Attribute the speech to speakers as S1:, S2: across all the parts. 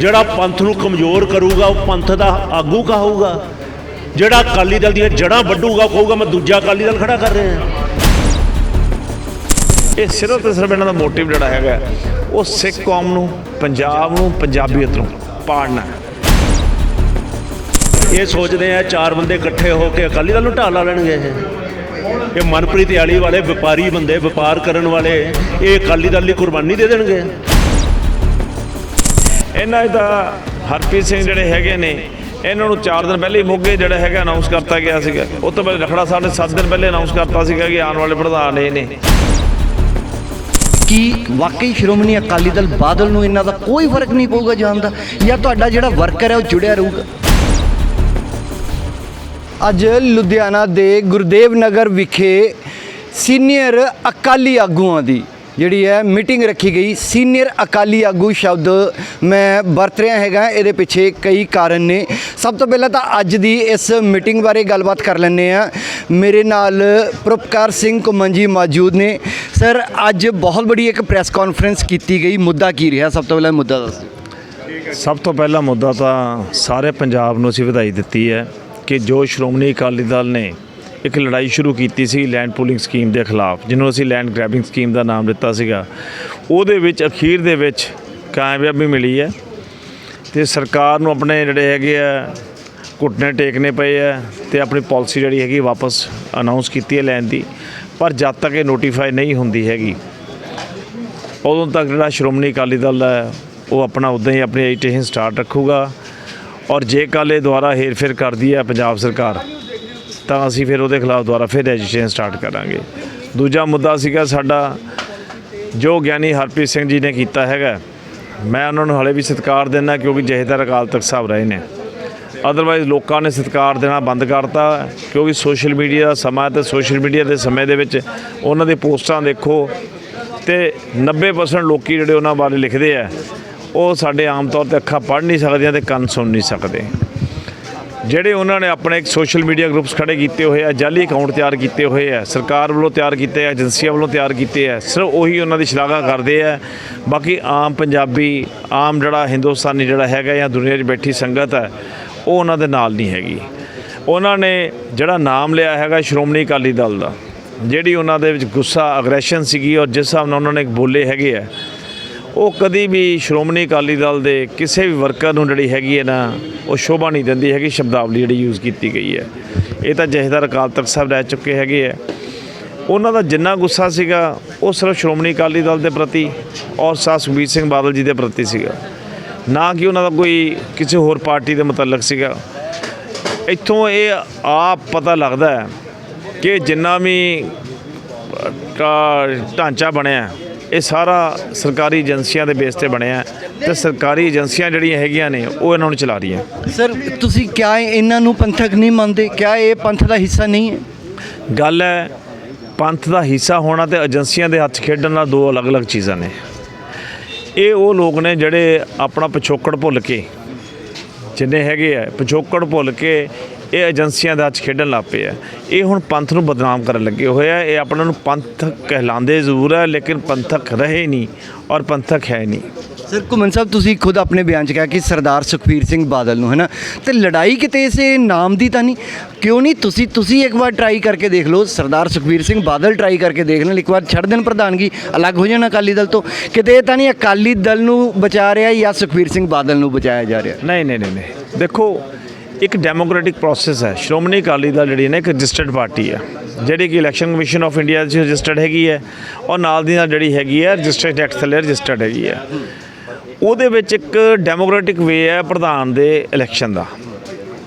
S1: ਜਿਹੜਾ ਪੰਥ ਨੂੰ ਕਮਜ਼ੋਰ ਕਰੂਗਾ ਉਹ ਪੰਥ ਦਾ ਆਗੂ ਕਹਾਊਗਾ। ਜਿਹੜਾ ਅਕਾਲੀ ਦਲ ਦੀਆਂ ਜੜ੍ਹਾਂ ਵੱਢੂਗਾ ਕਹੂਗਾ ਮੈਂ ਦੂਜਾ ਅਕਾਲੀ ਦਲ ਖੜਾ ਕਰ ਰਿਹਾ
S2: ਇਹ ਸਿਰਫ ਤੇ ਸਿਰਫ ਇਹਨਾਂ ਦਾ ਮੋਟਿਵ ਜਿਹੜਾ ਹੈਗਾ ਉਹ ਸਿੱਖ ਕੌਮ ਨੂੰ ਪੰਜਾਬ ਨੂੰ ਪੰਜਾਬੀਅਤ ਨੂੰ ਪਾੜਨਾ।
S1: ਇਹ ਸੋਚਦੇ ਆ ਚਾਰ ਬੰਦੇ ਇਕੱਠੇ ਹੋ ਕੇ ਅਕਾਲੀ ਦਲ ਨੂੰ ਢਾਲ ਲਾ ਲੈਣਗੇ ਇਹ। ਇਹ ਮਨਪ੍ਰੀਤ ਆਲੀ ਵਾਲੇ ਵਪਾਰੀ ਬੰਦੇ ਵਪਾਰ ਕਰਨ ਵਾਲੇ ਇਹ ਅਕਾਲੀ ਦਲ ਲਈ ਕੁਰਬਾਨੀ ਦੇ ਦੇਣਗੇ।
S2: ਇਹਨਾਂ ਦਾ ਹਰਪ੍ਰੀਤ ਸਿੰਘ ਜਿਹੜੇ ਹੈਗੇ ਨੇ ਇਹਨਾਂ ਨੂੰ 4 ਦਿਨ ਪਹਿਲੇ ਹੀ ਮੋਗੇ ਜਿਹੜਾ ਹੈਗਾ ਅਨਾਉਂਸ ਕਰਤਾ ਗਿਆ ਸੀਗਾ। ਉਹ ਤੋਂ ਪਹਿਲੇ ਰਖੜਾ ਸਾਹਿਬ ਨੇ 7 ਦਿਨ ਪਹਿਲੇ ਅਨਾਉਂਸ ਕਰਤਾ ਸੀਗਾ ਕਿ ਆਉਣ ਵਾਲੇ ਪ੍ਰਧਾਨ ਇਹ ਨੇ।
S3: ਕੀ ਵਾਕਈ ਸ਼੍ਰੋਮਣੀ ਅਕਾਲੀ ਦਲ ਬਾਦਲ ਨੂੰ ਇਹਨਾਂ ਦਾ ਕੋਈ ਫ਼ਰਕ ਨਹੀਂ ਪਊਗਾ ਜਾਣ ਦਾ? ਜਾਂ ਤੁਹਾਡਾ ਜਿਹੜਾ ਵਰਕਰ ਹੈ ਉਹ ਜੁੜਿਆ ਰਹੂਗਾ? ਅੱਜ ਲੁਧਿਆਣਾ ਦੇ ਗੁਰਦੇਵ ਨਗਰ ਵਿਖੇ ਸੀਨੀਅਰ ਅਕਾਲੀ ਆਗੂਆਂ ਦੀ ਜਿਹੜੀ ਹੈ ਮੀਟਿੰਗ ਰੱਖੀ ਗਈ। ਸੀਨੀਅਰ ਅਕਾਲੀ ਆਗੂ ਸ਼ਬਦ ਮੈਂ ਵਰਤ ਰਿਹਾ ਹੈਗਾ, ਇਹਦੇ ਪਿੱਛੇ ਕਈ ਕਾਰਨ ਨੇ। ਸਭ ਤੋਂ ਪਹਿਲਾਂ ਤਾਂ ਅੱਜ ਦੀ ਇਸ ਮੀਟਿੰਗ ਬਾਰੇ ਗੱਲਬਾਤ ਕਰ ਲੈਂਦੇ ਆ ਮੇਰੇ ਨਾਲ ਪ੍ਰਭਕਾਰ ਸਿੰਘ ਕੁਮਨ ਜੀ ਮੌਜੂਦ ਨੇ। ਸਰ, ਅੱਜ ਬਹੁਤ ਬੜੀ ਇੱਕ ਪ੍ਰੈਸ ਕਾਨਫਰੰਸ ਕੀਤੀ ਗਈ। ਮੁੱਦਾ ਕੀ ਰਿਹਾ? ਸਭ ਤੋਂ ਪਹਿਲਾਂ ਮੁੱਦਾ ਦੱਸੋ।
S2: ਸਭ ਤੋਂ ਪਹਿਲਾ ਮੁੱਦਾ ਤਾਂ ਸਾਰੇ ਪੰਜਾਬ ਨੂੰ ਅਸੀਂ ਵਧਾਈ ਦਿੱਤੀ ਹੈ ਕਿ ਜੋ ਸ਼੍ਰੋਮਣੀ ਅਕਾਲੀ ਦਲ ਨੇ ਇੱਕ ਲੜਾਈ ਸ਼ੁਰੂ ਕੀਤੀ ਸੀ ਲੈਂਡ ਪੂਲਿੰਗ ਸਕੀਮ ਦੇ ਖਿਲਾਫ, ਜਿਹਨੂੰ ਅਸੀਂ ਲੈਂਡ ਗ੍ਰੈਬਿੰਗ ਸਕੀਮ ਦਾ ਨਾਮ ਦਿੱਤਾ ਸੀਗਾ। ਉਹਦੇ ਵਿੱਚ, ਅਖੀਰ ਦੇ ਵਿੱਚ ਕਾਮਯਾਬੀ ਮਿਲੀ ਹੈ ਤੇ ਸਰਕਾਰ ਨੂੰ ਆਪਣੇ ਜਿਹੜੇ ਹੈਗੇ ਆ ਘੁੱਟਨੇ ਟੇਕਨੇ ਪਏ ਆ ਤੇ ਆਪਣੀ ਪਾਲਿਸੀ ਜਿਹੜੀ ਹੈਗੀ ਵਾਪਸ ਅਨਾਉਂਸ ਕੀਤੀ ਹੈ ਲੈਣ ਦੀ, ਪਰ ਜਦ ਤੱਕ ਇਹ ਨੋਟੀਫਾਈ ਨਹੀਂ ਹੁੰਦੀ ਹੈਗੀ, ਉਦੋਂ ਤੱਕ ਜਿਹੜਾ ਸ਼੍ਰੋਮਣੀ ਅਕਾਲੀ ਦਲ ਹੈ, ਉਹ ਆਪਣਾ ਉਦਾਂ ਹੀ ਆਪਣੀ ਐਜੀਟੇਸ਼ਨ ਸਟਾਰਟ ਰੱਖੂਗਾ। ਔਰ ਜੇ ਕੱਲ੍ਹ ਇਹ ਦੁਆਰਾ ਹੇਰਫੇਰ ਕਰਦੀ ਹੈ ਪੰਜਾਬ ਸਰਕਾਰ ਤਾਂ ਅਸੀਂ ਫਿਰ ਉਹਦੇ ਖਿਲਾਫ ਦੁਬਾਰਾ ਫਿਰ ਐਜੀਟੇਸ਼ਨ ਸਟਾਰਟ ਕਰਾਂਗੇ। ਦੂਜਾ ਮੁੱਦਾ ਸੀਗਾ ਸਾਡਾ, ਜੋ ਗਿਆਨੀ ਹਰਪ੍ਰੀਤ ਸਿੰਘ ਜੀ ਨੇ ਕੀਤਾ ਹੈਗਾ, ਮੈਂ ਉਹਨਾਂ ਨੂੰ ਹਲੇ ਵੀ ਸਤਿਕਾਰ ਦਿੰਦਾ ਕਿਉਂਕਿ ਜਹੇਦਾਰ ਅਕਾਲ ਤਖਤ ਸਾਹਿਬ ਰਹੇ ਨੇ। ਅਦਰਵਾਈਜ਼ ਲੋਕਾਂ ਨੇ ਸਤਿਕਾਰ ਦੇਣਾ ਬੰਦ ਕਰਤਾ, ਕਿਉਂਕਿ ਸੋਸ਼ਲ ਮੀਡੀਆ ਦਾ ਸਮਾਂ ਤੇ ਸੋਸ਼ਲ ਮੀਡੀਆ ਦੇ ਸਮੇਂ ਦੇ ਵਿੱਚ ਉਹਨਾਂ ਦੇ ਪੋਸਟਾਂ ਦੇਖੋ ਤੇ 90% ਲੋਕੀ ਜਿਹੜੇ ਉਹਨਾਂ ਬਾਰੇ ਲਿਖਦੇ ਆ, ਉਹ ਸਾਡੇ ਆਮ ਤੌਰ ਤੇ ਅੱਖਾਂ ਪੜ੍ਹ ਨਹੀਂ ਸਕਦੀਆਂ ਤੇ ਕੰਨ ਸੁਣ ਨਹੀਂ ਸਕਦੇ। ਜਿਹੜੇ ਉਹਨਾਂ ਨੇ ਆਪਣੇ ਇੱਕ ਸੋਸ਼ਲ ਮੀਡੀਆ ਗਰੁੱਪਸ ਖੜੇ ਕੀਤੇ ਹੋਏ ਆ, ਜਾਲੀ ਅਕਾਊਂਟ ਤਿਆਰ ਕੀਤੇ ਹੋਏ ਆ, ਸਰਕਾਰ ਵੱਲੋਂ ਤਿਆਰ ਕੀਤੇ ਆ, ਏਜੰਸੀਆਂ ਵੱਲੋਂ ਤਿਆਰ ਕੀਤੇ ਆ, ਸਿਰਫ ਉਹੀ ਉਹਨਾਂ ਦੀ ਸ਼ਲਾਘਾ ਕਰਦੇ ਆ। ਬਾਕੀ ਆਮ ਪੰਜਾਬੀ, ਆਮ ਜਿਹੜਾ ਹਿੰਦੁਸਤਾਨੀ ਜਿਹੜਾ ਹੈਗਾ ਜਾਂ ਦੁਨੀਆ 'ਚ ਬੈਠੀ ਸੰਗਤ ਹੈ ਉਹ ਉਹਨਾਂ ਦੇ ਨਾਲ ਨਹੀਂ ਹੈਗੀ। ਉਹਨਾਂ ਨੇ ਜਿਹੜਾ ਨਾਮ ਲਿਆ ਹੈਗਾ ਸ਼੍ਰੋਮਣੀ ਅਕਾਲੀ ਦਲ ਦਾ, ਜਿਹੜੀ ਉਹਨਾਂ ਦੇ ਵਿੱਚ ਗੁੱਸਾ ਅਗਰੈਸ਼ਨ ਸੀਗੀ ਔਰ ਜਿਸ ਹਿਸਾਬ ਨਾਲ ਉਹਨਾਂ ਨੇ ਬੋਲੇ ਹੈਗੇ ਆ ਉਹ ਕਦੀ ਵੀ ਸ਼੍ਰੋਮਣੀ ਅਕਾਲੀ ਦਲ ਦੇ ਕਿਸੇ ਵੀ ਵਰਕਰ ਨੂੰ ਜਿਹੜੀ ਹੈਗੀ ਹੈ ਨਾ, ਉਹ ਸ਼ੋਭਾ ਨਹੀਂ ਦਿੰਦੀ ਹੈਗੀ, ਸ਼ਬਦਾਵਲੀ ਜਿਹੜੀ ਯੂਜ਼ ਕੀਤੀ ਗਈ ਹੈ। ਇਹ ਤਾਂ ਜਹੇਦਾਰ ਅਕਾਲ ਤਖਤ ਸਾਹਿਬ ਰਹਿ ਚੁੱਕੇ ਹੈਗੇ ਹੈ। ਉਹਨਾਂ ਦਾ ਜਿੰਨਾ ਗੁੱਸਾ ਸੀਗਾ, ਉਹ ਸਿਰਫ ਸ਼੍ਰੋਮਣੀ ਅਕਾਲੀ ਦਲ ਦੇ ਪ੍ਰਤੀ ਔਰ ਸਾਹ ਸੁਖਬੀਰ ਸਿੰਘ ਬਾਦਲ ਜੀ ਦੇ ਪ੍ਰਤੀ ਸੀਗਾ। ਨਾ ਕਿ ਉਹਨਾਂ ਦਾ ਕੋਈ ਕਿਸੇ ਹੋਰ ਪਾਰਟੀ ਦੇ ਮੁਤਲਕ ਸੀਗਾ। ਇੱਥੋਂ ਇਹ ਆਪ ਪਤਾ ਲੱਗਦਾ ਹੈ ਕਿ ਜਿੰਨਾ ਵੀ ਢਾਂਚਾ ਬਣਿਆ ਇਹ ਸਾਰਾ ਸਰਕਾਰੀ ਏਜੰਸੀਆਂ ਦੇ ਬੇਸ ਤੇ ਬਣਿਆ ਤੇ ਸਰਕਾਰੀ ਏਜੰਸੀਆਂ ਜਿਹੜੀਆਂ ਹੈਗੀਆਂ ਨੇ ਉਹ ਇਹਨਾਂ ਨੂੰ ਚਲਾ ਰਹੀਆਂ।
S3: ਸਰ ਤੁਸੀਂ ਕਿਆ ਇਹਨਾਂ ਨੂੰ ਪੰਥਕ ਨਹੀਂ ਮੰਨਦੇ? ਕਿਆ ਇਹ ਪੰਥ ਦਾ ਹਿੱਸਾ ਨਹੀਂ ਹੈ?
S2: ਗੱਲ ਹੈ ਪੰਥ ਦਾ ਹਿੱਸਾ ਹੋਣਾ ਤੇ ਏਜੰਸੀਆਂ ਦੇ ਹੱਥ ਖੇਡਣ ਨਾਲ ਦੋ ਅਲੱਗ-ਅਲੱਗ ਚੀਜ਼ਾਂ ਨੇ। ਇਹ ਉਹ ਲੋਕ ਨੇ ਜਿਹੜੇ ਆਪਣਾ ਪਿਛੋਕੜ ਭੁੱਲ ਕੇ ਜਿੰਨੇ ਹੈਗੇ ਆ ਪਿਛੋਕੜ ਭੁੱਲ ਕੇ ਇਹ ਏਜੰਸੀਆਂ ਦੇ ਹੱਥ ਖੇਡਣ ਲੱਗ ਪਏ ਆ। ਇਹ ਹੁਣ ਪੰਥ ਨੂੰ ਬਦਨਾਮ ਕਰਨ ਲੱਗੇ ਹੋਏ ਆ। ਇਹ ਆਪਣਾ ਨੂੰ ਪੰਥਕ ਕਹਿਲਾਉਂਦੇ ਜ਼ਰੂਰ ਹੈ ਲੇਕਿਨ ਪੰਥਕ ਰਹੇ ਨਹੀਂ ਔਰ ਪੰਥਕ ਹੈ ਨਹੀਂ।
S3: ਸਰ ਘੁੰਮਨ ਸਾਹਿਬ ਤੁਸੀਂ ਖੁਦ ਆਪਣੇ ਬਿਆਨ 'ਚ ਕਿਹਾ ਕਿ ਸਰਦਾਰ ਸੁਖਬੀਰ ਸਿੰਘ ਬਾਦਲ ਨੂੰ ਹੈ ਨਾ? ਤੇ ਲੜਾਈ ਕਿਤੇ ਇਸੇ ਨਾਮ ਦੀ ਤਾਂ ਨਹੀਂ? ਕਿਉਂ ਨਹੀਂ? ਤੁਸੀਂ ਤੁਸੀਂ ਇੱਕ ਵਾਰ ਟਰਾਈ ਕਰਕੇ ਦੇਖ ਲਓ। ਸਰਦਾਰ ਸੁਖਬੀਰ ਸਿੰਘ ਬਾਦਲ ਟਰਾਈ ਕਰਕੇ ਦੇਖ ਲੈਣ। ਇੱਕ ਵਾਰ ਛੱਡ ਦੇਣ ਪ੍ਰਧਾਨਗੀ। ਅਲੱਗ ਹੋ ਜਾਣ ਅਕਾਲੀ ਦਲ ਤੋਂ। ਕਿਤੇ ਇਹ ਤਾਂ ਨਹੀਂ ਅਕਾਲੀ ਦਲ ਨੂੰ ਬਚਾ ਰਿਹਾ ਜਾਂ ਸੁਖਬੀਰ ਸਿੰਘ ਬਾਦਲ ਨੂੰ ਬਚਾਇਆ ਜਾ ਰਿਹਾ?
S2: ਨਹੀਂ ਨਹੀਂ ਨਹੀਂ। ਦੇਖੋ ਇੱਕ ਡੈਮੋਕ੍ਰੈਟਿਕ ਪ੍ਰੋਸੈਸ ਹੈ। ਸ਼੍ਰੋਮਣੀ ਅਕਾਲੀ ਦਲ ਜਿਹੜੀ ਨੇ ਇੱਕ ਰਜਿਸਟਰਡ ਪਾਰਟੀ ਹੈ, ਜਿਹੜੀ ਕਿ ਇਲੈਕਸ਼ਨ ਕਮਿਸ਼ਨ ਆਫ ਇੰਡੀਆ 'ਚ ਰਜਿਸਟਰਡ ਹੈਗੀ ਹੈ ਔਰ ਨਾਲ ਦੀ ਨਾਲ ਜਿਹੜੀ ਹੈਗੀ ਹੈ ਰਜਿਸਟਰਡ ਐਕਟ ਥੱਲੇ ਰਜਿਸਟਰਡ ਹੈਗੀ ਹੈ। ਉਹਦੇ ਵਿੱਚ ਇੱਕ ਡੈਮੋਕ੍ਰੈਟਿਕ ਵੇ ਹੈ ਪ੍ਰਧਾਨ ਦੇ ਇਲੈਕਸ਼ਨ ਦਾ।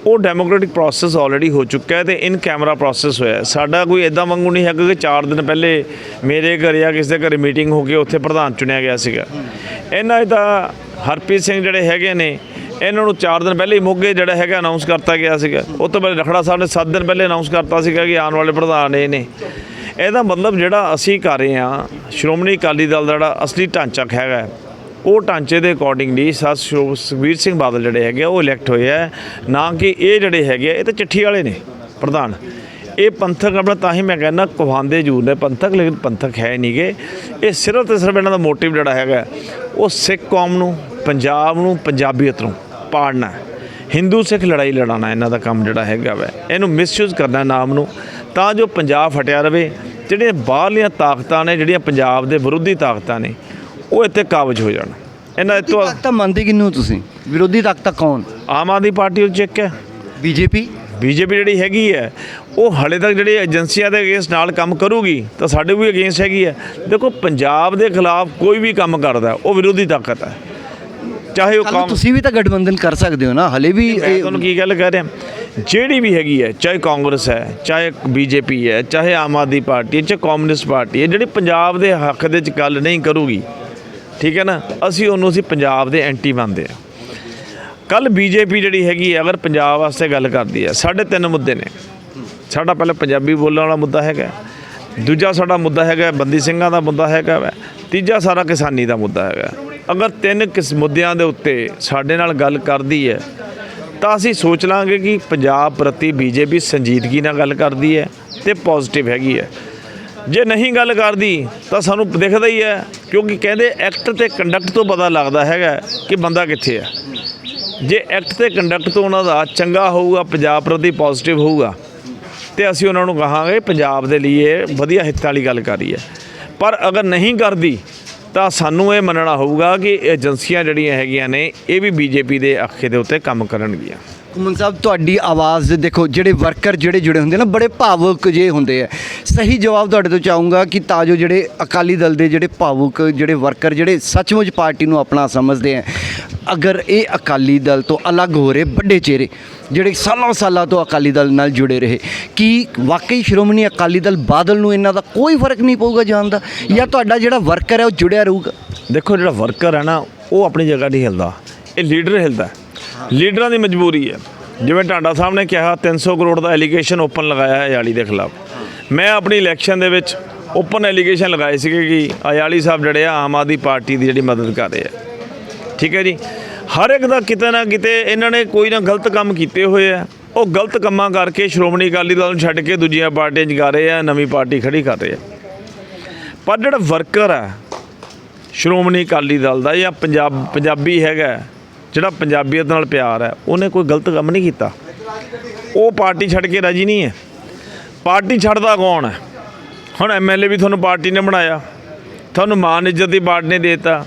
S2: ਉਹ ਡੈਮੋਕ੍ਰੈਟਿਕ ਪ੍ਰੋਸੈਸ ਆਲਰੇਡੀ ਹੋ ਚੁੱਕਾ ਹੈ ਤੇ ਇਨ ਕੈਮਰਾ ਪ੍ਰੋਸੈਸ ਹੋਇਆ ਸਾਡਾ ਕੋਈ ਇਦਾਂ ਵਾਂਗੂ ਨਹੀਂ ਹੈਗਾ ਕਿ 4 ਦਿਨ ਪਹਿਲੇ ਮੇਰੇ ਘਰ ਜਾਂ ਕਿਸੇ ਦੇ ਘਰ ਮੀਟਿੰਗ ਹੋ ਕੇ ਉੱਥੇ ਪ੍ਰਧਾਨ ਚੁਣਿਆ ਗਿਆ ਸੀਗਾ। ਇਹਨਾਂ ਦਾ ਹਰਪ੍ਰੀਤ ਸਿੰਘ ਜਿਹੜੇ ਹੈਗੇ ਨੇ ਇਹਨਾਂ ਨੂੰ 4 ਦਿਨ ਪਹਿਲੇ ਹੀ ਮੋਗੇ ਜਿਹੜਾ ਹੈਗਾ ਅਨਾਉਂਸ ਕਰਤਾ ਗਿਆ ਸੀਗਾ। ਉਹ ਤੋਂ ਪਹਿਲੇ ਰਖੜਾ ਸਾਹਿਬ ਨੇ 7 ਦਿਨ ਪਹਿਲੇ ਅਨਾਉਂਸ ਕਰਤਾ ਸੀਗਾ ਕਿ ਆਉਣ ਵਾਲੇ ਪ੍ਰਧਾਨ ਇਹ ਨੇ। ਇਹਦਾ ਮਤਲਬ ਜਿਹੜਾ ਅਸੀਂ ਕਰ ਰਹੇ ਹਾਂ ਸ਼੍ਰੋਮਣੀ ਅਕਾਲੀ ਦਲ ਦਾ ਜਿਹੜਾ ਅਸਲੀ ਢਾਂਚਾ ਹੈਗਾ ਉਹ ਢਾਂਚੇ ਦੇ ਅਕੋਰਡਿੰਗਲੀ ਸਤ ਸੁਖਬੀਰ ਸਿੰਘ ਬਾਦਲ ਜਿਹੜੇ ਹੈਗੇ ਆ, ਉਹ ਇਲੈਕਟ ਹੋਏ ਆ। ਨਾ ਕਿ ਇਹ ਜਿਹੜੇ ਹੈਗੇ ਆ, ਇਹ ਤਾਂ ਚਿੱਠੀ ਵਾਲੇ ਨੇ ਪ੍ਰਧਾਨ। ਇਹ ਪੰਥਕ ਆਪਣਾ ਤਾਂ ਹੀ ਮੈਂ ਕਹਿੰਦਾ ਕਹਾਉਂਦੇ ਜ਼ਰੂਰ ਨੇ ਪੰਥਕ ਲੇਕਿਨ ਪੰਥਕ ਹੈ ਨਹੀਂਗੇ ਇਹ ਸਿਰਫ ਤੇ ਸਿਰਫ ਇਹਨਾਂ ਦਾ ਮੋਟਿਵ ਜਿਹੜਾ ਹੈਗਾ ਉਹ ਸਿੱਖ ਕੌਮ ਨੂੰ ਪੰਜਾਬ ਨੂੰ ਪੰਜਾਬੀਅਤ ਨੂੰ। ਪਾੜਨਾ। ਹਿੰਦੂ ਸਿੱਖ ਲੜਾਈ ਲੜਾਉਣਾ ਇਹਨਾਂ ਦਾ ਕੰਮ ਜਿਹੜਾ ਹੈਗਾ ਵੈ। ਇਹਨੂੰ ਮਿਸਯੂਜ਼ ਕਰਨਾ ਨਾਮ ਨੂੰ। ਤਾਂ ਜੋ ਪੰਜਾਬ ਫਟਿਆ ਰਵੇ ਜਿਹੜੀਆਂ ਬਾਹਰਲੀਆਂ ਤਾਕਤਾਂ ਨੇ ਜਿਹੜੀਆਂ ਪੰਜਾਬ ਦੇ ਵਿਰੋਧੀ ਤਾਕਤਾਂ ਨੇ ਉਹ ਇੱਥੇ ਕਾਬਜ ਹੋ ਜਾਣ। ਇਹਨਾਂ ਇਹ ਤੋਂ
S3: ਤਾਕਤਾਂ ਮੰਨਦੇ ਕਿਹਨੂੰ ਤੁਸੀਂ? ਵਿਰੋਧੀ ਤਾਕਤਾਂ ਕੌਣ?
S2: ਆਮ ਆਦਮੀ ਪਾਰਟੀ ਨੂੰ ਚੈੱਕ ਹੈ।
S3: ਬੀਜੇਪੀ?
S2: ਬੀਜੇਪੀ ਜਿਹੜੀ ਹੈਗੀ ਹੈ ਉਹ ਹਲੇ ਤੱਕ ਜਿਹੜੀ ਏਜੰਸੀਆਂ ਦੇ ਅਗੇਂਸਟ ਨਾਲ ਕੰਮ ਕਰੂਗੀ ਤਾਂ ਸਾਡੇ ਵੀ ਅਗੇਂਸਟ ਹੈਗੀ ਹੈ। ਦੇਖੋ ਪੰਜਾਬ ਦੇ ਖਿਲਾਫ ਕੋਈ ਵੀ ਕੰਮ ਕਰਦਾ ਉਹ ਵਿਰੋਧੀ ਤਾਕਤ ਹੈ। ਚਾਹੇ ਉਹ
S3: ਕੱਲ੍ਹ ਨੂੰ
S2: ਕੰਮ
S3: ਤੁਸੀਂ ਵੀ ਤਾਂ ਗਠਬੰਧਨ ਕਰ ਸਕਦੇ ਹੋ ਨਾ ਹਲੇ ਵੀ
S2: ਮੈਂ
S3: ਇਹ
S2: ਤੁਹਾਨੂੰ ਕੀ ਗੱਲ ਕਹਿ ਰਿਹਾ? ਜਿਹੜੀ ਵੀ ਹੈਗੀ ਹੈ ਚਾਹੇ ਕਾਂਗਰਸ ਹੈ ਚਾਹੇ ਬੀਜੇਪੀ ਹੈ ਚਾਹੇ ਆਮ ਆਦਮੀ ਪਾਰਟੀ ਹੈ ਚਾਹੇ ਕਮਿਊਨਿਸਟ ਪਾਰਟੀ ਹੈ ਜਿਹੜੀ ਪੰਜਾਬ ਦੇ ਹੱਕ ਦੇ ਵਿੱਚ ਗੱਲ ਨਹੀਂ ਕਰੂਗੀ ਠੀਕ ਹੈ ਨਾ? ਅਸੀਂ ਉਹਨੂੰ ਅਸੀਂ ਪੰਜਾਬ ਦੇ ਐਂਟੀ ਮੰਨਦੇ ਆ ਕੱਲ ਬੀਜੇਪੀ ਜਿਹੜੀ ਹੈਗੀ ਹੈ ਅਗਰ ਪੰਜਾਬ ਵਾਸਤੇ ਗੱਲ ਕਰਦੀ ਹੈ ਸਾਡੇ ਤਿੰਨ ਮੁੱਦੇ ਨੇ। ਸਾਡਾ ਪਹਿਲਾਂ ਪੰਜਾਬੀ ਬੋਲਣ ਵਾਲਾ ਮੁੱਦਾ ਹੈਗਾ ਦੂਜਾ ਸਾਡਾ ਮੁੱਦਾ ਹੈਗਾ ਬੰਦੀ ਸਿੰਘਾਂ ਦਾ ਮੁੱਦਾ ਹੈਗਾ ਵਾ ਤੀਜਾ ਸਾਰਾ ਕਿਸਾਨੀ ਦਾ ਮੁੱਦਾ ਹੈਗਾ ਅਗਰ ਤਿੰਨ ਕਿਸ ਮੁੱਦਿਆਂ ਦੇ ਉੱਤੇ ਸਾਡੇ ਨਾਲ ਗੱਲ ਕਰਦੀ ਹੈ, ਤਾਂ ਅਸੀਂ ਸੋਚ ਲਾਂਗੇ ਕਿ ਪੰਜਾਬ ਪ੍ਰਤੀ ਬੀਜੇਪੀ ਸੰਜੀਦਗੀ ਨਾਲ ਗੱਲ ਕਰਦੀ ਹੈ ਤੇ ਪੋਜ਼ਿਟਿਵ ਹੈਗੀ ਹੈ। ਜੇ ਨਹੀਂ ਗੱਲ ਕਰਦੀ, ਤਾਂ ਸਾਨੂੰ ਦਿਖਦਾ ਹੀ ਹੈ, ਕਿਉਂਕਿ ਕਹਿੰਦੇ ਐਕਟ ਤੇ ਕੰਡਕਟ ਤੋਂ ਪਤਾ ਲੱਗਦਾ ਹੈਗਾ ਕਿ ਬੰਦਾ ਕਿੱਥੇ ਹੈ। ਜੇ ਐਕਟ ਤੇ ਕੰਡਕਟ ਤੋਂ ਉਹਨਾਂ ਦਾ ਚੰਗਾ ਹੋਊਗਾ, ਪੰਜਾਬ ਪ੍ਰਤੀ ਪੋਜ਼ਿਟਿਵ ਹੋਊਗਾ, ਤੇ ਅਸੀਂ ਉਹਨਾਂ ਨੂੰ ਕਹਾਂਗੇ, ਪੰਜਾਬ ਦੇ ਲਈ ਇਹ ਵਧੀਆ ਹਿੱਤ ਵਾਲੀ ਗੱਲ ਕਰੀ ਹੈ ਪਰ ਅਗਰ ਨਹੀਂ ਕਰਦੀ ਤਾਂ ਸਾਨੂੰ ਇਹ ਮੰਨਣਾ ਹੋਊਗਾ ਕਿ ਏਜੰਸੀਆਂ ਜਿਹੜੀਆਂ ਹੈਗੀਆਂ ਨੇ, ਇਹ ਵੀ ਬੀਜੇਪੀ ਦੇ ਅੱਖੇ ਦੇ ਉੱਤੇ ਕੰਮ ਕਰਨਗੀਆਂ।
S3: ਕੁਮਨ ਸਾਹਿਬ, ਤੁਹਾਡੀ ਆਵਾਜ਼ ਦੇਖੋ, ਜਿਹੜੇ ਵਰਕਰ ਜਿਹੜੇ ਜੁੜੇ ਹੁੰਦੇ ਨਾ, ਬੜੇ ਭਾਵੁਕ ਜੇ ਹੁੰਦੇ ਆ। ਸਹੀ ਜਵਾਬ ਤੁਹਾਡੇ ਤੋਂ ਚਾਹੂੰਗਾ ਕਿ ਤਾਂ ਜੋ ਜਿਹੜੇ ਅਕਾਲੀ ਦਲ ਦੇ ਜਿਹੜੇ ਭਾਵੁਕ ਜਿਹੜੇ ਵਰਕਰ ਜਿਹੜੇ ਸੱਚਮੁੱਚ ਪਾਰਟੀ ਨੂੰ ਆਪਣਾ ਸਮਝਦੇ ਆ, ਅਗਰ ਇਹ ਅਕਾਲੀ ਦਲ ਤੋਂ ਅਲੱਗ ਹੋ ਰਹੇ ਵੱਡੇ ਚਿਹਰੇ, ਜਿਹੜੇ ਸਾਲਾਂ ਸਾਲਾਂ ਤੋਂ ਅਕਾਲੀ ਦਲ ਨਾਲ ਜੁੜੇ ਰਹੇ, ਕੀ ਵਾਕਈ ਸ਼੍ਰੋਮਣੀ ਅਕਾਲੀ ਦਲ ਬਾਦਲ ਨੂੰ ਇਹਨਾਂ ਦਾ ਕੋਈ ਫ਼ਰਕ ਨਹੀਂ ਪਊਗਾ ਜਾਣ ਦਾ? ਜਾਂ ਤੁਹਾਡਾ ਜਿਹੜਾ ਵਰਕਰ ਹੈ ਉਹ ਜੁੜਿਆ ਰਹੂਗਾ?
S2: ਦੇਖੋ, ਜਿਹੜਾ ਵਰਕਰ ਹੈ ਨਾ, ਉਹ ਆਪਣੀ ਜਗ੍ਹਾ ਨਹੀਂ ਹਿਲਦਾ। ਇਹ ਲੀਡਰ ਹਿਲਦਾ। ਲੀਡਰਾਂ ਦੀ ਮਜਬੂਰੀ ਹੈ। ਜਿਵੇਂ ਟਾਂਡਾ ਸਾਹਿਬ ਨੇ ਕਿਹਾ 300 ਕਰੋੜ ਦਾ ਐਲੀਗੇਸ਼ਨ ਓਪਨ ਲਗਾਇਆ ਹੈ ਅਯਾਲੀ ਦੇ ਖਿਲਾਫ। ਮੈਂ ਆਪਣੀ ਇਲੈਕਸ਼ਨ ਦੇ ਵਿੱਚ ਓਪਨ ਐਲੀਗੇਸ਼ਨ ਲਗਾਏ ਸੀਗੇ ਕਿ ਅਯਾਲੀ ਸਾਹਿਬ ਜਿਹੜੇ ਆ, ਆਮ ਆਦਮੀ ਪਾਰਟੀ ਦੀ ਜਿਹੜੀ ਮਦਦ ਕਰ ਰਹੇ ਆ। ਠੀਕ ਹੈ ਜੀ? ਹਰ ਇੱਕ ਦਾ ਕਿਤੇ ਨਾ ਕਿਤੇ ਇਹਨਾਂ ਨੇ ਕੋਈ ਨਾ ਗਲਤ ਕੰਮ ਕੀਤੇ ਹੋਏ ਆ। ਉਹ ਗਲਤ ਕੰਮਾਂ ਕਰਕੇ ਸ਼੍ਰੋਮਣੀ ਅਕਾਲੀ ਦਲ ਨੂੰ ਛੱਡ ਕੇ ਦੂਜੀਆਂ ਪਾਰਟੀਆਂ 'ਚ ਗਾ ਰਹੇ ਆ, ਨਵੀਂ ਪਾਰਟੀ ਖੜੀ ਕਰ ਰਹੇ ਆ। ਪਰ ਜਿਹੜਾ ਵਰਕਰ ਆ, ਸ਼੍ਰੋਮਣੀ ਅਕਾਲੀ ਦਲ ਦਾ ਜਾਂ ਪੰਜਾਬ, ਪੰਜਾਬੀ ਹੈਗਾ ਜਿਹੜਾ ਪੰਜਾਬੀਅਤ ਨਾਲ ਪਿਆਰ ਹੈ, ਉਹਨੇ ਕੋਈ ਗਲਤ ਕੰਮ ਨਹੀਂ ਕੀਤਾ। ਉਹ ਪਾਰਟੀ ਛੱਡ ਕੇ ਰਾਜੀ ਨਹੀਂ ਹੈ। ਪਾਰਟੀ ਛੱਡਦਾ ਕੌਣ ਹੈ? ਹੁਣ ਐਮਐਲਏ ਵੀ ਤੁਹਾਨੂੰ ਪਾਰਟੀ ਨੇ ਬਣਾਇਆ। ਤੁਹਾਨੂੰ ਮਾਨ ਇੱਜ਼ਤ ਦੀ ਪਾਰਟੀ ਨੇ ਦਿੱਤਾ।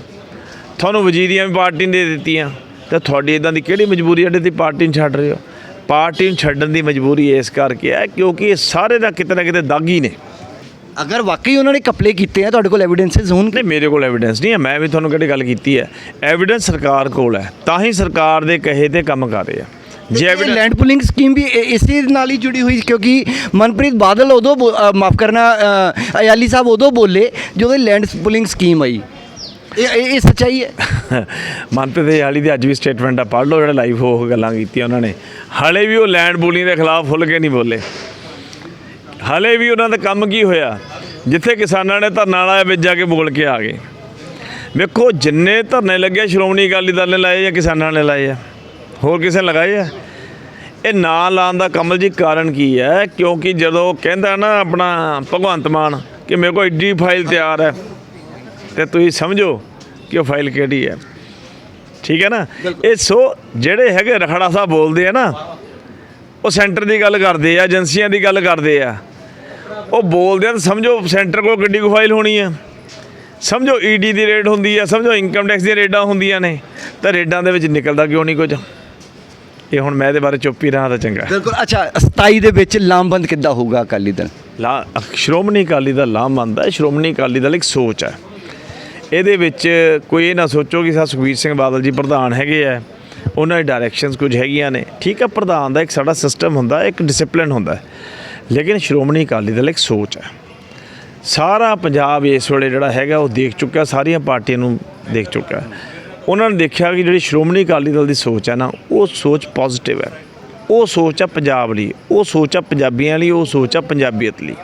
S2: ਤੁਹਾਨੂੰ ਵਜ਼ੀਰੀਆਂ ਵੀ ਪਾਰਟੀ ਨੇ ਦੇ ਦਿੱਤੀਆਂ। ਤੇ ਤੁਹਾਡੀ ਇਦਾਂ ਦੀ ਕਿਹੜੀ ਮਜਬੂਰੀ ਸਾਡੇ ਜਿਹੜੀ ਤੁਸੀਂ ਪਾਰਟੀ ਨੂੰ ਛੱਡ ਰਹੇ ਹੋ? ਪਾਰਟੀ ਨੂੰ ਛੱਡਣ ਦੀ ਮਜਬੂਰੀ ਇਸ ਕਰਕੇ ਹੈ, ਕਿਉਂਕਿ ਇਹ ਸਾਰੇ ਦਾ ਕਿਤੇ ਨਾ ਕਿਤੇ ਦਾਗੀ ਨੇ।
S3: ਅਗਰ ਵਾਕਈ ਉਹਨਾਂ ਨੇ ਕਪਲੇ ਕੀਤੇ ਆ ਤੁਹਾਡੇ ਕੋਲ ਐਵੀਡੈਂਸਸ ਹੋਣ
S2: ਨਹੀਂ ਮੇਰੇ ਕੋਲ ਐਵੀਡੈਂਸ ਨਹੀਂ ਹੈ ਮੈਂ ਵੀ ਤੁਹਾਨੂੰ ਕਿਹੜੀ ਗੱਲ ਕੀਤੀ ਹੈ। ਐਵੀਡੈਂਸ ਸਰਕਾਰ ਕੋਲ ਹੈ ਤਾਂ ਹੀ ਸਰਕਾਰ ਦੇ ਕਹੇ ਤੇ ਕੰਮ ਕਰ ਰਹੇ ਆ ਜੇ ਐਵੀਡੈਂਸ
S3: ਲੈਂਡ ਪੁਲਿੰਗ ਸਕੀਮ ਵੀ ਇ- ਇਸੇ ਨਾਲ ਹੀ ਜੁੜੀ ਹੋਈ ਕਿਉਂਕਿ ਮਨਪ੍ਰੀਤ ਬਾਦਲ ਉਦੋਂ ਮਾਫ ਕਰਨਾ ਅ, ਅਯਾਲੀ ਸਾਹਿਬ ਉਦੋਂ ਬੋਲੇ ਜਦੋਂ ਲੈਂਡ ਪੁਲਿੰਗ ਸਕੀਮ ਆਈ। ਇਹ ਇਹ ਇਹ ਸੱਚਾਈ ਹੈ?
S2: ਮਨਪ੍ਰੀਤ ਯਾਲੀ ਦੀ ਅੱਜ ਵੀ ਸਟੇਟਮੈਂਟ ਆ ਪੜ੍ਹ ਲਓ ਜਿਹੜਾ ਲਾਈਵ ਹੋ ਗੱਲਾਂ ਕੀਤੀਆਂ ਉਹਨਾਂ ਨੇ। ਹਾਲੇ ਵੀ ਉਹ ਲੈਂਡ ਬੋਲਿੰਗ ਦੇ ਖਿਲਾਫ ਖੁੱਲ੍ਹ ਕੇ ਨਹੀਂ ਬੋਲੇ। ਹਾਲੇ ਵੀ ਉਹਨਾਂ ਦਾ ਕੰਮ ਕੀ ਹੋਇਆ? ਜਿੱਥੇ ਕਿਸਾਨਾਂ ਨੇ ਧਰਨਾ ਲਾਇਆ ਵਿੱਚ ਜਾ ਕੇ ਬੋਲ ਕੇ ਆ ਗਏ। ਵੇਖੋ ਜਿੰਨੇ ਧਰਨੇ ਲੱਗੇ ਸ਼੍ਰੋਮਣੀ ਅਕਾਲੀ ਦਲ ਨੇ ਲਾਏ ਜਾਂ ਕਿਸਾਨਾਂ ਨੇ ਲਾਏ ਆ। ਹੋਰ ਕਿਸੇ ਨੇ ਲਗਾਏ ਆ? ਇਹ ਨਾਂ ਲਾਉਣ ਦਾ ਕਮਲ ਜੀ ਕਾਰਨ ਕੀ ਹੈ? ਕਿਉਂਕਿ ਜਦੋਂ ਕਹਿੰਦਾ ਨਾ ਆਪਣਾ ਭਗਵੰਤ ਮਾਨ ਕਿ ਮੇਰੇ ਕੋਲ ਐਡੀ ਫਾਈਲ ਤਿਆਰ ਹੈ ਤੇ ਤੁਸੀਂ ਸਮਝੋ ਕਿ ਉਹ ਫਾਈਲ ਕਿਹੜੀ ਹੈ। ਠੀਕ ਹੈ ਨਾ? ਇਹ ਸੋ ਜਿਹੜੇ ਹੈਗੇ ਰਖੜਾ ਸਾਹਿਬ ਬੋਲਦੇ ਆ ਨਾ ਉਹ ਸੈਂਟਰ ਦੀ ਗੱਲ ਕਰਦੇ ਆ ਏਜੰਸੀਆਂ ਦੀ ਗੱਲ ਕਰਦੇ ਆ। ਉਹ ਬੋਲਦੇ ਆ ਸਮਝੋ ਸੈਂਟਰ ਕੋਲ ਕਿੱਡੀ ਕੁ ਫਾਈਲ ਹੋਣੀ ਆ। ਸਮਝੋ ਈਡੀ ਦੀ ਰੇਡ ਹੁੰਦੀ ਆ ਸਮਝੋ ਇਨਕਮ ਟੈਕਸ ਦੀਆਂ ਰੇਡਾਂ ਹੁੰਦੀਆਂ ਨੇ। ਤਾਂ ਰੇਡਾਂ ਦੇ ਵਿੱਚ ਨਿਕਲਦਾ ਕਿਉਂ ਨਹੀਂ ਕੁਝ? ਇਹ ਹੁਣ ਮੈਂ ਇਹਦੇ ਬਾਰੇ ਚੁੱਪ ਹੀ ਰਹਾ ਤਾਂ ਚੰਗਾ।
S3: ਬਿਲਕੁਲ। ਅੱਛਾ 27 ਦੇ ਵਿੱਚ ਲਾਮਬੰਦ ਕਿੱਦਾਂ ਹੋਊਗਾ ਅਕਾਲੀ ਦਲ?
S2: ਲਾ ਸ਼੍ਰੋਮਣੀ ਅਕਾਲੀ ਦਾ ਲਾਮ ਮੰਨਦਾ ਸ਼੍ਰੋਮਣੀ ਅਕਾਲੀ ਦਲ ਇੱਕ ਸੋਚ ਹੈ ਇਹਦੇ ਵਿੱਚ ਕੋਈ ਇਹ ਨਾ ਸੋਚੋ ਕਿ ਸਾ ਸੁਖਬੀਰ ਸਿੰਘ ਬਾਦਲ ਜੀ ਪ੍ਰਧਾਨ ਹੈਗੇ ਆ। ਉਹਨਾਂ ਦੀ ਡਾਇਰੈਕਸ਼ਨਸ ਕੁਝ ਹੈਗੀਆਂ ਨੇ। ਠੀਕ ਹੈ ਪ੍ਰਧਾਨ ਦਾ ਇੱਕ ਸਾਡਾ ਸਿਸਟਮ ਹੁੰਦਾ ਇੱਕ ਡਿਸਪਲਿਨ ਹੁੰਦਾ। ਹੈ। ਲੇਕਿਨ ਸ਼੍ਰੋਮਣੀ ਅਕਾਲੀ ਦਲ ਇੱਕ ਸੋਚ ਹੈ। ਸਾਰਾ ਪੰਜਾਬ ਇਸ ਵੇਲੇ ਜਿਹੜਾ ਹੈਗਾ ਉਹ ਦੇਖ ਚੁੱਕਾ ਸਾਰੀਆਂ ਪਾਰਟੀਆਂ ਨੂੰ ਦੇਖ ਚੁੱਕਿਆ। ਉਹਨਾਂ ਨੇ ਦੇਖਿਆ ਕਿ ਜਿਹੜੀ ਸ਼੍ਰੋਮਣੀ ਅਕਾਲੀ ਦਲ ਦੀ ਸੋਚ ਹੈ ਨਾ, ਉਹ ਸੋਚ ਪੋਜ਼ਿਟਿਵ ਹੈ। ਉਹ ਸੋਚ ਆ ਪੰਜਾਬ ਲਈ, ਉਹ ਸੋਚ ਆ ਪੰਜਾਬੀਆਂ ਲਈ, ਉਹ ਸੋਚ ਆ ਪੰਜਾਬੀਅਤ ਲਈ।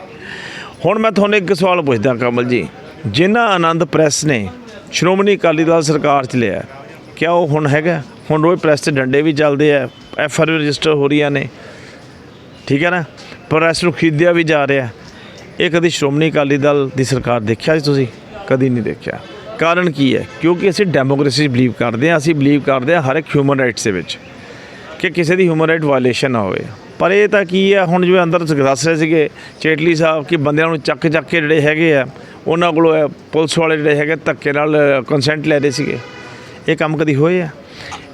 S2: ਹੁਣ ਮੈਂ ਤੁਹਾਨੂੰ ਇੱਕ ਸਵਾਲ ਪੁੱਛਦਾ ਕਮਲ ਜੀ, ਜਿਨ੍ਹਾਂ ਆਨੰਦ ਪ੍ਰੈਸ ਨੇ ਸ਼੍ਰੋਮਣੀ ਅਕਾਲੀ ਦਲ ਸਰਕਾਰ 'ਚ ਲਿਆ, ਕਿਆ ਉਹ ਹੁਣ ਹੈਗਾ? ਹੁਣ ਰੋਜ਼ ਪ੍ਰੈਸ ਤੇ ਡੰਡੇ ਵੀ ਚੱਲਦੇ ਆ, ਐਫ ਆਰ ਰਜਿਸਟਰ ਹੋ ਰਹੀਆਂ ਨੇ। ਠੀਕ ਹੈ ਨਾ? ਪਰ ਇਸ ਨੂੰ ਖਰੀਦਿਆ ਵੀ ਜਾ ਰਿਹਾ ਇਹ ਕਦੀ ਸ਼੍ਰੋਮਣੀ ਅਕਾਲੀ ਦਲ ਦੀ ਸਰਕਾਰ ਦੇਖਿਆ ਜੀ ਤੁਸੀਂ? ਕਦੀ ਨਹੀਂ ਦੇਖਿਆ। ਕਾਰਨ ਕੀ ਹੈ? ਕਿਉਂਕਿ ਅਸੀਂ ਡੈਮੋਕ੍ਰੇਸੀ 'ਚ ਬਲੀਵ ਕਰਦੇ ਹਾਂ, ਅਸੀਂ ਬਲੀਵ ਕਰਦੇ ਹਾਂ ਹਰ ਇੱਕ ਹਿਊਮਨ ਰਾਈਟਸ ਦੇ ਵਿੱਚ ਕਿ ਕਿਸੇ ਦੀ ਹਿਊਮਨ ਰਾਈਟ ਵਾਇਲੇਸ਼ਨ ਨਾ ਹੋਵੇ। ਪਰ ਇਹ ਤਾਂ ਕੀ ਹੈ? ਹੁਣ ਜਿਵੇਂ ਅੰਦਰ ਦੱਸ ਰਹੇ ਸੀਗੇ ਚੇਟਲੀ ਸਾਹਿਬ ਕਿ ਬੰਦਿਆਂ ਨੂੰ ਚੱਕ ਚੱਕ ਕੇ ਜਿਹੜੇ ਹੈਗੇ ਆ, ਉਹਨਾਂ ਕੋਲੋਂ ਪੁਲਿਸ ਵਾਲੇ ਜਿਹੜੇ ਹੈਗੇ ਧੱਕੇ ਨਾਲ ਕੰਸੈਂਟ ਲੈ ਰਹੇ ਸੀਗੇ। ਇਹ ਕੰਮ ਕਦੀ ਹੋਏ ਆ?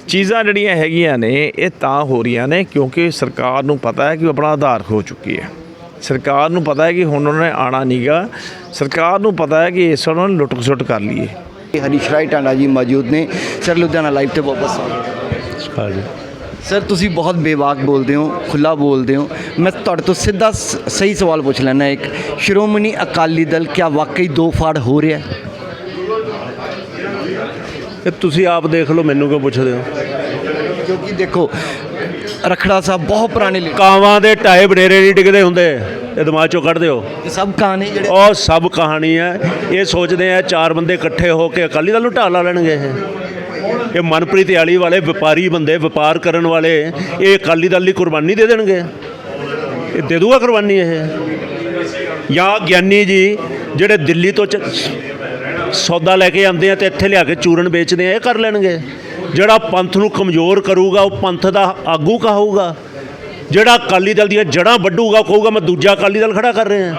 S2: ਚੀਜ਼ਾਂ ਜਿਹੜੀਆਂ ਹੈਗੀਆਂ ਨੇ ਇਹ ਤਾਂ ਹੋ ਰਹੀਆਂ ਨੇ ਕਿਉਂਕਿ ਸਰਕਾਰ ਨੂੰ ਪਤਾ ਹੈ ਕਿ ਉਹ ਆਪਣਾ ਆਧਾਰ ਖੋ ਚੁੱਕੀ ਹੈ। ਸਰਕਾਰ ਨੂੰ ਪਤਾ ਹੈ ਕਿ ਹੁਣ ਉਹਨਾਂ ਨੇ ਆਣਾ ਨਹੀਂਗਾ ਸਰਕਾਰ ਨੂੰ ਪਤਾ ਹੈ ਕਿ ਇਸ ਵਾਰ ਉਹਨਾਂ ਨੇ ਲੁੱਟ ਖਸੁੱਟ ਕਰ ਲਈਏ
S3: ਹਰੀਸ਼ ਰਾਈ ਟਾਂਡਾ ਜੀ ਮੌਜੂਦ ਨੇ। ਸਰ ਲੁਧਿਆਣਾ ਲਾਈਵ ਤੇ ਵਾਪਸ ਹੈ। ਸਰ ਤੁਸੀਂ ਬਹੁਤ ਬੇਵਾਕ ਬੋਲਦੇ ਹੋ ਖੁੱਲਾ ਬੋਲਦੇ ਹੋ। ਮੈਂ ਤੁਹਾਡੇ ਤੋਂ ਸਿੱਧਾ ਸ- ਸਹੀ ਸਵਾਲ ਪੁੱਛ ਲੈਣਾ ਇੱਕ। ਸ਼੍ਰੋਮਣੀ ਅਕਾਲੀ ਦਲ ਕਿਆ ਵਾਕਈ ਦੋ ਫਾੜ ਹੋ ਰਿਹਾ ਹੈ?
S1: ਇਹ ਤੁਸੀਂ ਆਪ ਦੇਖ ਲਓ ਮੈਨੂੰ ਕਿਉਂ ਪੁੱਛਦੇ ਹੋ?
S3: ਕਿਉਂਕਿ ਦੇਖੋ ਰਖੜਾ ਸਾਹਿਬ ਬਹੁਤ ਪੁਰਾਣੇ ਲੀਡਰ
S1: ਕਾਵਾਂ ਦੇ ਟਾਏ ਬਨੇਰੇ ਨਹੀਂ ਟਿਕਦੇ ਹੁੰਦੇ। ਇਹ ਦਿਮਾਗ ਚੋਂ ਕੱਢ ਦਿਓ।
S3: ਇਹ ਸਭ ਕਹਾਣੀ ਜਿਹੜੇ
S1: ਉਹ ਸਭ ਕਹਾਣੀ ਹੈ। ਇਹ ਸੋਚਦੇ ਆ ਚਾਰ ਬੰਦੇ ਇਕੱਠੇ ਹੋ ਕੇ ਅਕਾਲੀ ਦਲ ਨੂੰ ਢਾਹ ਲਾ ਲੈਣਗੇ ਇਹ। ਇਹ ਮਨਪ੍ਰੀਤ ਆਲੀ ਵਾਲੇ ਵਪਾਰੀ ਬੰਦੇ ਵਪਾਰ ਕਰਨ ਵਾਲੇ ਇਹ ਅਕਾਲੀ ਦਲ ਲਈ ਕੁਰਬਾਨੀ ਦੇ ਦੇਣਗੇ। ਇਹ ਦੇ ਦੂਗਾ ਕੁਰਬਾਨੀ ਇਹ। ਜਾਂ ਗਿਆਨੀ ਜੀ ਜਿਹੜੇ ਦਿੱਲੀ ਤੋਂ ਚ- ਸੌਦਾ ਲੈ ਕੇ ਆਉਂਦੇ ਆ ਤੇ ਇੱਥੇ ਲਿਆ ਕੇ ਚੂਰਨ ਵੇਚਦੇ ਆ, ਇਹ ਕਰ ਲੈਣਗੇ। ਜਿਹੜਾ ਪੰਥ ਨੂੰ ਕਮਜ਼ੋਰ ਕਰੂਗਾ, ਉਹ ਪੰਥ ਦਾ ਆਗੂ ਕਹਾਊਗਾ। ਜਿਹੜਾ ਅਕਾਲੀ ਦਲ ਦੀਆਂ ਜੜ੍ਹਾਂ ਵੱਢੂਗਾ ਕਹੂਗਾ, ਮੈਂ ਦੂਜਾ ਅਕਾਲੀ ਦਲ ਖੜਾ ਕਰ ਰਿਹਾ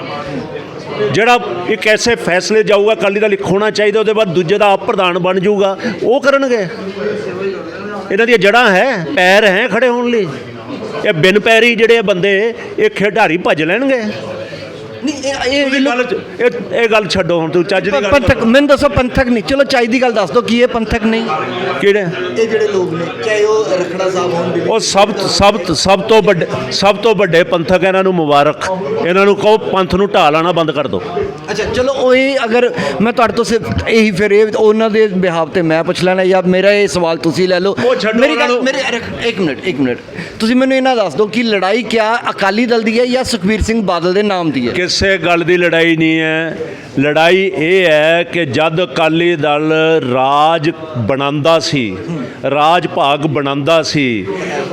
S1: ਜਿਹੜਾ ਇੱਕ ਐਸੇ ਫੈਸਲੇ ਜਾਊਗਾ, ਅਕਾਲੀ ਦਲ ਇੱਕ ਹੋਣਾ ਚਾਹੀਦਾ, ਉਹਦੇ ਬਾਅਦ ਦੂਜੇ ਦਾ ਆਪ ਪ੍ਰਧਾਨ ਬਣ ਜਾਊਗਾ, ਉਹ ਕਰਨਗੇ। ਇਹਨਾਂ ਦੀਆਂ ਜੜ੍ਹਾਂ ਹੈ, ਪੈਰ ਹੈ ਖੜੇ ਹੋਣ ਲਈ। ਇਹ ਬਿਨ ਪੈਰੀ ਜਿਹੜੇ ਬੰਦੇ, ਇਹ ਖਿਡਾਰੀ ਭੱਜ ਲੈਣਗੇ।
S3: ਨਹੀਂ ਇਹ-
S1: ਗੱਲ ਇਹ ਇਹ ਗੱਲ ਛੱਡੋ ਹੁਣ ਤੂੰ ਚੱਜ ਦੀ ਗੱਲ
S3: ਪੰਥਕ ਮੈਨੂੰ ਦੱਸੋ ਪੰਥਕ ਨਹੀਂ। ਚਲੋ ਚਾਈ ਦੀ ਗੱਲ ਦੱਸ ਦਿਓ ਕੀ ਇਹ ਪੰਥਕ ਨਹੀਂ?
S1: ਕਿਹੜੇ?
S3: ਇਹ ਜਿਹੜੇ ਲੋਕ ਨੇ ਚਾਹੇ ਉਹ ਰਖੜਾ ਸਾਹਿਬ ਹੋਣ
S1: ਉਹ ਸਭ ਸਭ ਸਭ ਤੋਂ ਵੱਡੇ ਸਭ ਤੋਂ ਵੱਡੇ ਪੰਥਕ ਇਹਨਾਂ ਨੂੰ ਮੁਬਾਰਕ। ਇਹਨਾਂ ਨੂੰ ਕਹੋ ਪੰਥ ਨੂੰ ਢਾਹ ਲਾਣਾ ਬੰਦ ਕਰ ਦਿਓ।
S3: ਅੱਛਾ ਚਲੋ ਉਹ ਇਹ ਅਗਰ ਮੈਂ ਤੁਹਾਡੇ ਤੋਂ ਸਿਰਫ ਇਹੀ ਫਿਰ ਇਹ ਉਹਨਾਂ ਦੇ ਬਿਹਾਵ ਤੇ ਮੈਂ ਪੁੱਛ ਲੈਣਾ ਜਾਂ ਮੇਰਾ ਇਹ ਸਵਾਲ ਤੁਸੀਂ ਲੈ ਲਓ। ਮੇਰੀ ਗੱਲ। ਮੇਰੇ ਇੱਕ ਮਿੰਟ ਇੱਕ ਮਿੰਟ। ਤੁਸੀਂ ਮੈਨੂੰ ਇਹਨਾਂ ਦੱਸ ਦਿਓ ਕਿ ਲੜਾਈ ਕਿਆ ਅਕਾਲੀ ਦਲ ਦੀ ਹੈ ਜਾਂ ਸੁਖਬੀਰ ਸਿੰਘ ਬਾਦਲ ਦੇ ਨਾਮ ਦੀ ਹੈ?
S1: ਕਿਸੇ ਗੱਲ ਦੀ ਲੜਾਈ ਨਹੀਂ ਹੈ। ਲੜਾਈ ਇਹ ਹੈ ਕਿ ਜਦ ਅਕਾਲੀ ਦਲ ਰਾਜ ਬਣਾਉਂਦਾ ਸੀ, ਰਾਜ ਭਾਗ ਬਣਾਉਂਦਾ ਸੀ,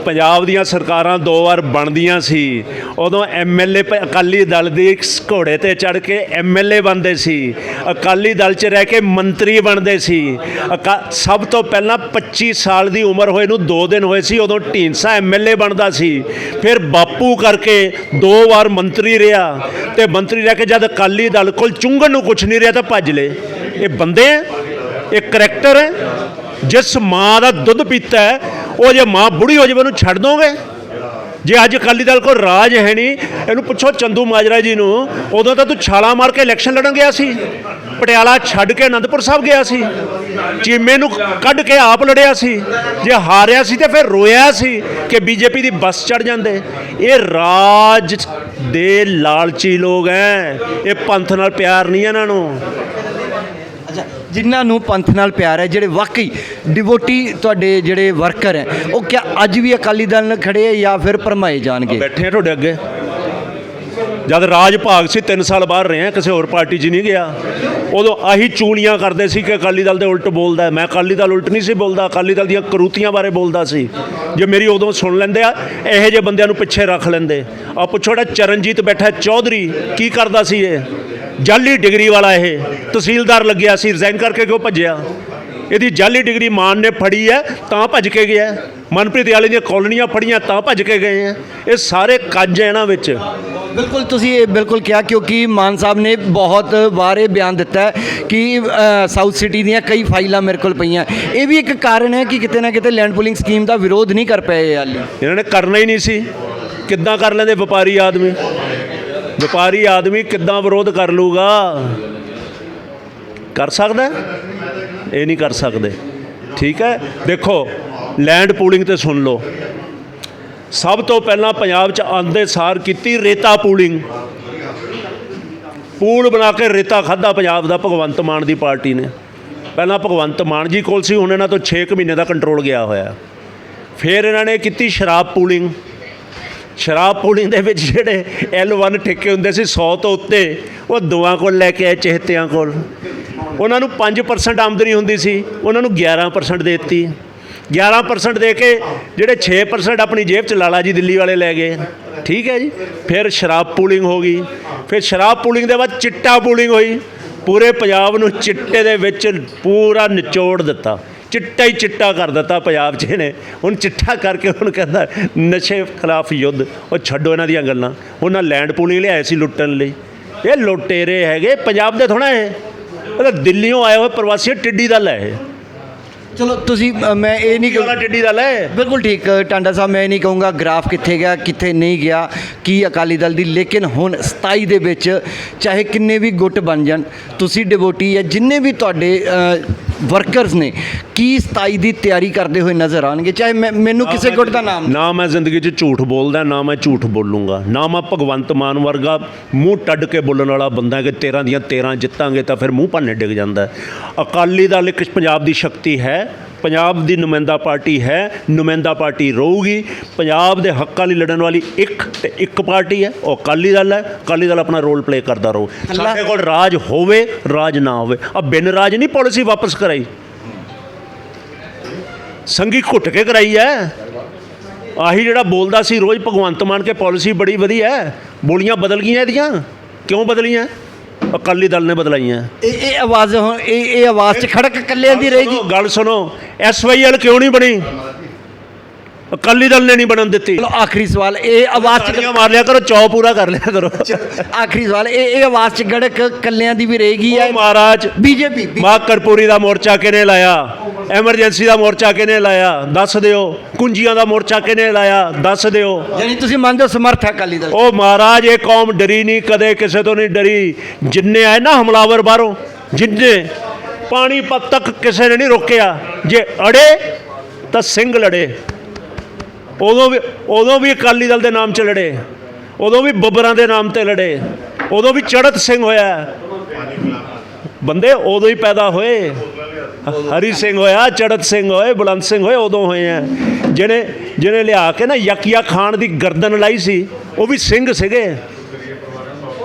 S1: ਪੰਜਾਬ ਦੀਆਂ ਸਰਕਾਰਾਂ ਦੋ ਵਾਰ ਬਣਦੀਆਂ ਸੀ, ਉਦੋਂ ਐਮਐਲਏ ਅਕਾਲੀ ਦਲ ਦੇ ਘੋੜੇ ਤੇ ਚੜ ਕੇ ਐਮਐਲਏ ਬਣਦੇ ਸੀ। ਅਕਾਲੀ ਦਲ 'ਚ ਰਹਿ ਕੇ ਮੰਤਰੀ ਬਣਦੇ ਸੀ। ਅਕਾ- ਸਭ ਤੋਂ ਪਹਿਲਾਂ 25 ਸਾਲ ਦੀ ਉਮਰ ਹੋਏ ਨੂੰ 2 ਦਿਨ ਹੋਏ ਸੀ, ਉਦੋਂ ਢੀਂਸਾ ਐਮਐਲਏ ਬਣਦਾ ਸੀ। ਫਿਰ ਬਾਪੂ ਕਰਕੇ ਦੋ ਵਾਰ ਮੰਤਰੀ ਰਿਹਾ ਤੇ ਮੰਤਰੀ ਰਹਿ ਕੇ ਜਦ ਅਕਾਲੀ ਦਲ ਕੋਲ ਚੁੰਗਣ ਨੂੰ ਕੁਝ ਨਹੀਂ ਰਿਹਾ ਤਾਂ ਭੱਜ ਲਏ। ਇਹ ਬੰਦੇ ਹੈ ਇਹ ਕਰੈਕਟਰ ਹੈ ਜਿਸ ਮਾਂ ਦਾ ਦੁੱਧ ਪੀਤਾ ਹੈ, ਉਹ ਜੇ ਮਾਂ ਬੁੜੀ ਹੋ ਜਾਵੇ, ਉਹਨੂੰ ਛੱਡ ਦੋਗੇ? ਜੇ ਅੱਜ ਅਕਾਲੀ ਦਲ ਕੋਲ ਰਾਜ ਹੈ ਨਹੀਂ, ਇਹਨੂੰ ਪੁੱਛੋ ਚੰਦੂ ਮਾਜਰਾ ਜੀ ਨੂੰ, ਉਦੋਂ ਤਾਂ ਤੂੰ ਛਾਲਾਂ ਮਾਰ ਕੇ ਇਲੈਕਸ਼ਨ ਲੜਨ ਗਿਆ ਸੀ। ਪਟਿਆਲਾ ਛੱਡ ਕੇ ਅਨੰਦਪੁਰ ਸਾਹਿਬ ਗਿਆ ਸੀ। ਚੀਮੇ ਨੂੰ ਕੱਢ ਕੇ ਆਪ ਲੜਿਆ ਸੀ। ਜੇ ਹਾਰਿਆ ਸੀ ਤੇ ਫਿਰ ਰੋਇਆ ਸੀ ਕਿ ਬੀਜੇਪੀ ਦੀ ਬੱਸ ਚੜ ਜਾਂਦੇ। ਇਹ ਰਾਜ ਦੇ ਲਾਲਚੀ ਲੋਕ ਐ। ਇਹ ਪੰਥ ਨਾਲ ਪਿਆਰ ਨਹੀਂ ਇਹਨਾਂ ਨੂੰ।
S3: ਅੱਛਾ ਜਿਨ੍ਹਾਂ ਨੂੰ ਪੰਥ ਨਾਲ ਪਿਆਰ ਹੈ ਜਿਹੜੇ ਵਾਕਈ ਡਿਵੋਟੀ ਤੁਹਾਡੇ ਜਿਹੜੇ ਵਰਕਰ ਹੈ ਉਹ ਕਿਆ ਅੱਜ ਵੀ ਅਕਾਲੀ ਦਲ ਨਾਲ ਖੜੇ ਹੈ ਜਾਂ ਫਿਰ ਭਰਮਾਏ ਜਾਣਗੇ?
S1: ਬੈਠੇ ਆ ਤੁਹਾਡੇ ਅੱਗੇ। ਜਦ ਰਾਜ ਭਾਗ ਸੀ 3 ਸਾਲ ਬਾਹਰ ਰਹੇ ਆ ਕਿਸੇ ਹੋਰ ਪਾਰਟੀ 'ਚ ਨਹੀਂ ਗਿਆ। ਉਦੋਂ ਆਹੀ ਚੂਲੀਆਂ ਕਰਦੇ ਸੀ ਕਿ ਅਕਾਲੀ ਦਲ ਦੇ ਉਲਟ ਬੋਲਦਾ ਮੈਂ ਅਕਾਲੀ ਦਲ ਉਲਟ ਨਹੀਂ ਸੀ ਬੋਲਦਾ, ਅਕਾਲੀ ਦਲ ਦੀਆਂ ਕਰੂਤੀਆਂ ਬਾਰੇ ਬੋਲਦਾ ਸੀ। ਜੇ ਮੇਰੀ ਉਦੋਂ ਸੁਣ ਲੈਂਦੇ ਆ, ਇਹੋ ਜਿਹੇ ਬੰਦਿਆਂ ਨੂੰ ਪਿੱਛੇ ਰੱਖ ਲੈਂਦੇ। ਆ ਪੁੱਛੋ ਚਰਨਜੀਤ ਬੈਠਾ ਚੌਧਰੀ, ਕੀ ਕਰਦਾ ਸੀ ਇਹ? ਜਾਲੀ ਡਿਗਰੀ ਵਾਲਾ ਇਹ। ਤਹਿਸੀਲਦਾਰ ਲੱਗਿਆ ਸੀ ਰਿਜ਼ਾਈਨ ਕਰਕੇ ਕਿਉਂ ਭੱਜਿਆ? ਇਹਦੀ ਜਾਲੀ ਡਿਗਰੀ ਮਾਨ ਨੇ ਫੜੀ ਹੈ, ਤਾਂ ਭੱਜ ਕੇ ਗਿਆ। ਮਨਪ੍ਰੀਤ ਵਾਲੇ ਦੀਆਂ ਕੌਲੋਨੀਆਂ ਫੜੀਆਂ ਤਾਂ ਭੱਜ ਕੇ ਗਏ ਆ। ਇਹ ਸਾਰੇ ਕੱਜ ਹੈ ਇਹਨਾਂ ਵਿੱਚ।
S3: ਬਿਲਕੁਲ ਤੁਸੀਂ ਇਹ ਬਿਲਕੁਲ ਕਿਹਾ ਕਿਉਂਕਿ ਮਾਨ ਸਾਹਿਬ ਨੇ ਬਹੁਤ ਵਾਰ ਇਹ ਬਿਆਨ ਦਿੱਤਾ ਹੈ ਕਿ ਸਾਊਥ ਸਿਟੀ ਦੀਆਂ ਕਈ ਫਾਈਲਾਂ ਮੇਰੇ ਕੋਲ ਪਈਆਂ। ਇਹ ਵੀ ਇੱਕ ਕਾਰਨ ਹੈ ਕਿ ਕਿਤੇ ਨਾ ਕਿਤੇ ਲੈਂਡ ਪੁਲਿੰਗ ਸਕੀਮ ਦਾ ਵਿਰੋਧ ਨਹੀਂ ਕਰ ਪਏ ਹਾਲੇ।
S1: ਇਹਨਾਂ ਨੇ ਕਰਨਾ ਹੀ ਨਹੀਂ ਸੀ। ਕਿੱਦਾਂ ਕਰ ਲੈਂਦੇ ਵਪਾਰੀ ਆਦਮੀ? ਵਪਾਰੀ ਆਦਮੀ ਕਿੱਦਾਂ ਵਿਰੋਧ ਕਰ ਲੂਗਾ? ਕਰ ਸਕਦਾ? ਇਹ ਨਹੀਂ ਕਰ ਸਕਦੇ। ਠੀਕ ਹੈ? ਦੇਖੋ ਲੈਂਡ ਪੂਲਿੰਗ ਤੇ ਸੁਣ ਲਓ। ਸਭ ਤੋਂ ਪਹਿਲਾਂ ਪੰਜਾਬ 'ਚ ਆਂਦੇ ਸਾਰ ਕੀਤੀ ਰੇਤਾ ਪੂਲਿੰਗ। ਪੂਲ ਬਣਾ ਕੇ ਰੇਤਾ ਖਾਦਾ ਪੰਜਾਬ ਦਾ ਭਗਵੰਤ ਮਾਨ ਦੀ ਪਾਰਟੀ ਨੇ। ਪਹਿਲਾਂ ਭਗਵੰਤ ਮਾਨ ਜੀ ਕੋਲ ਸੀ, ਹੁਣ ਇਹਨਾਂ ਤੋਂ 6 ਮਹੀਨੇ ਦਾ ਕੰਟਰੋਲ ਗਿਆ ਹੋਇਆ। ਫਿਰ ਇਹਨਾਂ ਨੇ ਕੀਤੀ ਸ਼ਰਾਬ ਪੂਲਿੰਗ। ਸ਼ਰਾਬ ਪੂਲਿੰਗ ਦੇ ਵਿੱਚ ਜਿਹੜੇ L1 ਠੇਕੇ ਹੁੰਦੇ ਸੀ 100 ਤੋਂ ਉੱਤੇ, ਉਹ ਦੋਆਂ ਕੋਲ ਲੈ ਕੇ ਆਏ, ਚਹਤਿਆਂ ਕੋਲ। ਉਹਨਾਂ ਨੂੰ 5% ਆਮਦਨੀ ਹੁੰਦੀ ਸੀ, ਉਹਨਾਂ ਨੂੰ 11% ਦੇ ਦਿੱਤੀ। 11% ਦੇ ਕੇ ਜਿਹੜੇ 6% ਆਪਣੀ ਜੇਬ 'ਚ ਲਾਲਾ ਜੀ ਦਿੱਲੀ ਵਾਲੇ ਲੈ ਗਏ। ਠੀਕ ਹੈ ਜੀ? ਫਿਰ ਸ਼ਰਾਬ ਪੂਲਿੰਗ ਹੋ ਗਈ। ਫਿਰ ਸ਼ਰਾਬ ਪੂਲਿੰਗ ਦੇ ਬਾਅਦ ਚਿੱਟਾ ਪੂਲਿੰਗ ਹੋਈ। ਪੂਰੇ ਪੰਜਾਬ ਨੂੰ ਚਿੱਟੇ ਦੇ ਵਿੱਚ ਪੂਰਾ ਨਿਚੋੜ ਦਿੱਤਾ। ਚਿੱਟਾ ਹੀ ਚਿੱਟਾ ਕਰ ਦਿੱਤਾ ਪੰਜਾਬ 'ਚ ਇਹਨੇ। ਹੁਣ ਚਿੱਟਾ ਕਰਕੇ ਹੁਣ ਕਹਿੰਦਾ ਨਸ਼ੇ ਖਿਲਾਫ ਯੁੱਧ। ਉਹ ਛੱਡੋ ਇਹਨਾਂ ਦੀਆਂ ਗੱਲਾਂ। ਉਹਨਾਂ ਲੈਂਡ ਪੂਲਿੰਗ ਲਿਆਏ ਸੀ ਲੁੱਟਣ ਲਈ। ਇਹ ਲੁਟੇਰੇ ਹੈਗੇ। ਪੰਜਾਬ ਦੇ ਥੋੜਾ ਇਹ। ਇਹ ਤਾਂ ਦਿੱਲੀੋਂ ਆਏ ਹੋਏ ਪ੍ਰਵਾਸੀ ਟਿੱਡੀ ਦਲ ਹੈ ਇਹ
S3: ਚਲੋ ਤੁਸੀਂ ਅ, ਮੈਂ ਇਹ ਨਹੀਂ
S1: ਕੀ ਵਾਲਾ ਟਿੱਡੀ ਦਲ ਹੈ
S3: ਬਿਲਕੁਲ ਠੀਕ ਟਾਂਡਾ ਸਾਹਿਬ ਮੈਂ ਇਹ ਨਹੀਂ ਕਹੂੰਗਾ ਗ੍ਰਾਫ ਕਿੱਥੇ ਗਿਆ ਕਿੱਥੇ ਨਹੀਂ ਗਿਆ ਕੀ ਅਕਾਲੀ ਦਲ ਦੀ ਲੇਕਿਨ ਹੁਣ 27 ਦੇ ਵਿੱਚ ਚਾਹੇ ਕਿੰਨੇ ਵੀ ਗੁੱਟ ਬਣ ਜਾਣ ਤੁਸੀਂ ਡਿਵੋਟੀ ਹੈ ਜਿੰਨੇ ਵੀ ਤੁਹਾਡੇ ਵਰਕਰਸ ਨੇ ਕੀ 27 ਦੀ ਤਿਆਰੀ ਕਰਦੇ ਹੋਏ ਨਜ਼ਰ ਆਣਗੇ ਚਾਹੇ ਮੈਂ- ਮੈਨੂੰ ਕਿਸੇ ਗੁੱਟ ਦਾ ਨਾਮ
S1: ਨਾ ਮੈਂ ਜ਼ਿੰਦਗੀ 'ਚ ਝੂਠ ਬੋਲਦਾ ਨਾ ਮੈਂ ਝੂਠ ਬੋਲੂੰਗਾ ਨਾ ਮੈਂ ਭਗਵੰਤ ਮਾਨ ਵਰਗਾ ਮੂੰਹ ਟੱਡ ਕੇ ਬੋਲਣ ਵਾਲਾ ਬੰਦਾ ਕਿ 13 ਦੀਆਂ 13 ਜਿੱਤਾਂਗੇ ਤਾਂ ਫਿਰ ਮੂੰਹ ਭਾਨੇ ਡਿੱਗ ਜਾਂਦਾ। ਅਕਾਲੀ ਦਲ ਇੱਕ ਪੰਜਾਬ ਦੀ ਸ਼ਕਤੀ ਹੈ ਪੰਜਾਬ ਦੀ ਨੁਮਾਇੰਦਾ ਪਾਰਟੀ ਹੈ ਨੁਮਾਇੰਦਾ ਪਾਰਟੀ ਰਹੂਗੀ। ਪੰਜਾਬ ਦੇ ਹੱਕਾਂ ਲਈ ਲੜਨ ਵਾਲੀ ਇੱਕ ਤੇ ਇੱਕ ਪਾਰਟੀ ਹੈ ਉਹ ਅਕਾਲੀ ਦਲ ਹੈ। ਅਕਾਲੀ ਦਲ ਆਪਣਾ ਰੋਲ ਪਲੇ ਕਰਦਾ ਰਹੂ। ਸਾਡੇ ਕੋਲ ਰਾਜ ਹੋਵੇ ਰਾਜ ਨਾ ਹੋਵੇ। ਆ ਬਿਨ ਰਾਜ ਨਹੀਂ ਪਾਲਿਸੀ ਵਾਪਸ ਕਰਾਈ। ਸੰਗੀ ਘੁੱਟ ਕੇ ਕਰਾਈ ਐ ਆਹੀ ਜਿਹੜਾ ਬੋਲਦਾ ਸੀ ਰੋਜ਼ ਭਗਵੰਤ ਮਾਨ ਕੇ ਪਾਲਿਸੀ ਬੜੀ ਵਧੀਆ ਹੈ। ਬੋਲੀਆਂ ਬਦਲ ਗਈਆਂ ਇਹਦੀਆਂ। ਕਿਉਂ ਬਦਲੀਆਂ? ਅਕਾਲੀ ਦਲ ਨੇ ਬਦਲਾਈਆਂ।
S3: ਇਹ ਇਹ ਆਵਾਜ਼ ਹੁਣ ਇਹ ਇਹ ਆਵਾਜ਼ 'ਚ ਖੜਕ ਕੱਲਿਆਂ ਦੀ ਰਹੇਗੀ।
S1: ਗੱਲ ਸੁਣੋ। ਐਸਵਾਈਐਲ ਕਿਉਂ ਨਹੀਂ ਬਣੀ? ਅਕਾਲੀ ਦਲ ਨੇ ਨਹੀਂ ਬਣਨ ਦਿੱਤੀ।
S3: ਚਲੋ ਆਖਰੀ ਸਵਾਲ ਇਹ ਆਵਾਜ਼ 'ਚ
S1: ਮਾਰ ਲਿਆ ਕਰੋ ਚੌ ਪੂਰਾ ਕਰ ਲਿਆ ਕਰੋ।
S3: ਆਖਰੀ ਸਵਾਲ ਇਹ ਇਹ ਆਵਾਜ਼ 'ਚ ਗੜਕ ਕੱਲਿਆਂ ਦੀ ਵੀ ਰਹੇਗੀ ਹੈ
S1: ਮਹਾਰਾਜ
S3: ਬੀਜੇਪੀ
S1: ਮਾਂ ਕਰਪੂਰੀ ਦਾ ਮੋਰਚਾ ਕਿਨੇ ਲਾਇਆ? ਐਮਰਜੈਂਸੀ ਦਾ ਮੋਰਚਾ ਕਿਨੇ ਲਾਇਆ? ਦੱਸ ਦਿਓ। ਕੁੰਜੀਆਂ ਦਾ ਮੋਰਚਾ ਕਿਨੇ ਲਾਇਆ? ਦੱਸ ਦਿਓ।
S3: ਯਾਨੀ ਤੁਸੀਂ ਮੰਨਦੇ ਸਮਰਥ ਹੈ ਅਕਾਲੀ ਦਲ?
S1: ਉਹ ਮਹਾਰਾਜ ਇਹ ਕੌਮ ਡਰੀ ਨਹੀਂ ਕਦੇ ਕਿਸੇ ਤੋਂ ਨਹੀਂ ਡਰੀ। ਜਿੰਨੇ ਆਏ ਨਾ ਹਮਲਾਵਰ ਬਾਹਰੋਂ ਜਿੰਨੇ ਪਾਣੀਪਤ ਤੱਕ ਕਿਸੇ ਨੇ ਨਹੀਂ ਰੋਕਿਆ। ਜੇ ਅੜੇ ਤਾਂ ਸਿੰਘ ਲੜੇ। ਉਦੋਂ ਵੀ ਉਦੋਂ ਵੀ ਅਕਾਲੀ ਦਲ ਦੇ ਨਾਮ 'ਚ ਲੜੇ। ਉਦੋਂ ਵੀ ਬੱਬਰਾਂ ਦੇ ਨਾਮ ਤੇ ਲੜੇ। ਉਦੋਂ ਵੀ ਚੜਤ ਸਿੰਘ ਹੋਇਆ। ਬੰਦੇ ਉਦੋਂ ਹੀ ਪੈਦਾ ਹੋਏ। ਹਰੀ ਸਿੰਘ ਹੋਇਆ, ਚੜਤ ਸਿੰਘ ਹੋਏ, ਬੁਲੰਦ ਸਿੰਘ ਹੋਏ, ਉਦੋਂ ਹੋਏ ਆ। ਜਿਹਨੇ ਜਿਹਨੇ ਲਿਆ ਕੇ ਨਾ ਯਕੀਆ ਖਾਨ ਦੀ ਗਰਦਨ ਲਾਈ ਸੀ, ਉਹ ਵੀ ਸਿੰਘ ਸੀਗੇ।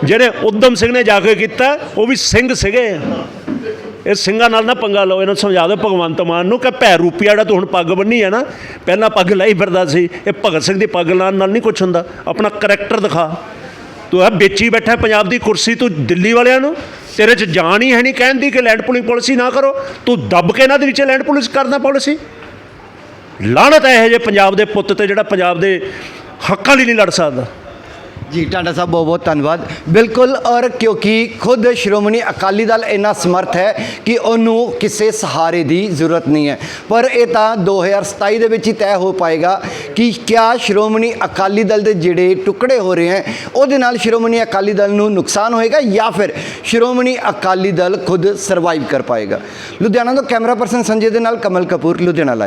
S1: ਜਿਹੜੇ ਉਦਮ ਸਿੰਘ ਨੇ ਜਾ ਕੇ ਕੀਤਾ, ਉਹ ਵੀ ਸਿੰਘ ਸੀਗੇ। ਇਹ ਸਿੰਘਾਂ ਨਾਲ ਨਾ ਪੰਗਾ ਲਓ, ਇਹਨਾਂ ਨੂੰ ਸਮਝਾ ਦਿਓ ਭਗਵੰਤ ਮਾਨ ਨੂੰ ਕਿ ਭੈ ਰੂਪੀਆ ਜਿਹੜਾ ਤੂੰ ਹੁਣ ਪੱਗ ਬੰਨੀ ਹੈ ਨਾ। ਪਹਿਲਾਂ ਪੱਗ ਲਾਈ ਫਿਰਦਾ ਸੀ, ਇਹ ਭਗਤ ਸਿੰਘ ਦੀ ਪੱਗ ਲਾਉਣ ਨਾਲ ਨਹੀਂ ਕੁਝ ਹੁੰਦਾ। ਆਪਣਾ ਕਰੈਕਟਰ ਦਿਖਾ। ਤੂੰ ਆ ਵੇਚੀ ਬੈਠਾ ਪੰਜਾਬ ਦੀ ਕੁਰਸੀ, ਤੂੰ ਦਿੱਲੀ ਵਾਲਿਆਂ ਨੂੰ, ਤੇਰੇ 'ਚ ਜਾਣ ਹੀ ਹੈ ਨਹੀਂ ਕਹਿਣ ਦੀ ਕਿ ਲੈਂਡ ਪੁਲਿੰਗ ਪਾਲਿਸੀ ਨਾ ਕਰੋ। ਤੂੰ ਦੱਬ ਕੇ ਇਹਨਾਂ ਦੇ ਵਿੱਚ ਲੈਂਡ ਪੁਲਿਸ ਕਰਦਾ ਪਾਲਿਸੀ ਲਾਹਨਤ ਹੈ ਇਹ ਜੇ ਪੰਜਾਬ ਦੇ ਪੁੱਤ ਤੇ ਜਿਹੜਾ ਪੰਜਾਬ ਦੇ ਹੱਕਾਂ ਲਈ ਨਹੀਂ ਲੜ ਸਕਦਾ।
S3: ਜੀ ਟਾਂਡਾ ਸਾਹਿਬ ਬਹੁਤ ਬਹੁਤ ਧੰਨਵਾਦ। ਬਿਲਕੁਲ, ਔਰ ਕਿਉਂਕਿ ਖੁਦ ਸ਼੍ਰੋਮਣੀ ਅਕਾਲੀ ਦਲ ਇੰਨਾ ਸਮਰਥ ਹੈ ਕਿ ਉਹਨੂੰ ਕਿਸੇ ਸਹਾਰੇ ਦੀ ਜ਼ਰੂਰਤ ਨਹੀਂ ਹੈ। ਪਰ ਇਹ ਤਾਂ 2027 ਦੇ ਵਿੱਚ ਹੀ ਤੈਅ ਹੋ ਪਾਏਗਾ ਕਿ ਕਿਆ ਸ਼੍ਰੋਮਣੀ ਅਕਾਲੀ ਦਲ ਦੇ ਜਿਹੜੇ ਟੁਕੜੇ ਹੋ ਰਹੇ ਹਨ ਉਹਦੇ ਨਾਲ ਸ਼੍ਰੋਮਣੀ ਅਕਾਲੀ ਦਲ ਨੂੰ ਨੁਕਸਾਨ ਹੋਏਗਾ ਜਾਂ ਫਿਰ ਸ਼੍ਰੋਮਣੀ ਅਕਾਲੀ ਦਲ ਖੁਦ ਸਰਵਾਈਵ ਕਰ ਪਾਏਗਾ। ਲੁਧਿਆਣਾ ਤੋਂ ਕੈਮਰਾ ਪਰਸਨ ਸੰਜੇ ਦੇ ਨਾਲ ਕਮਲ ਕਪੂਰ, ਲੁਧਿਆਣਾ ਲਾਈਵ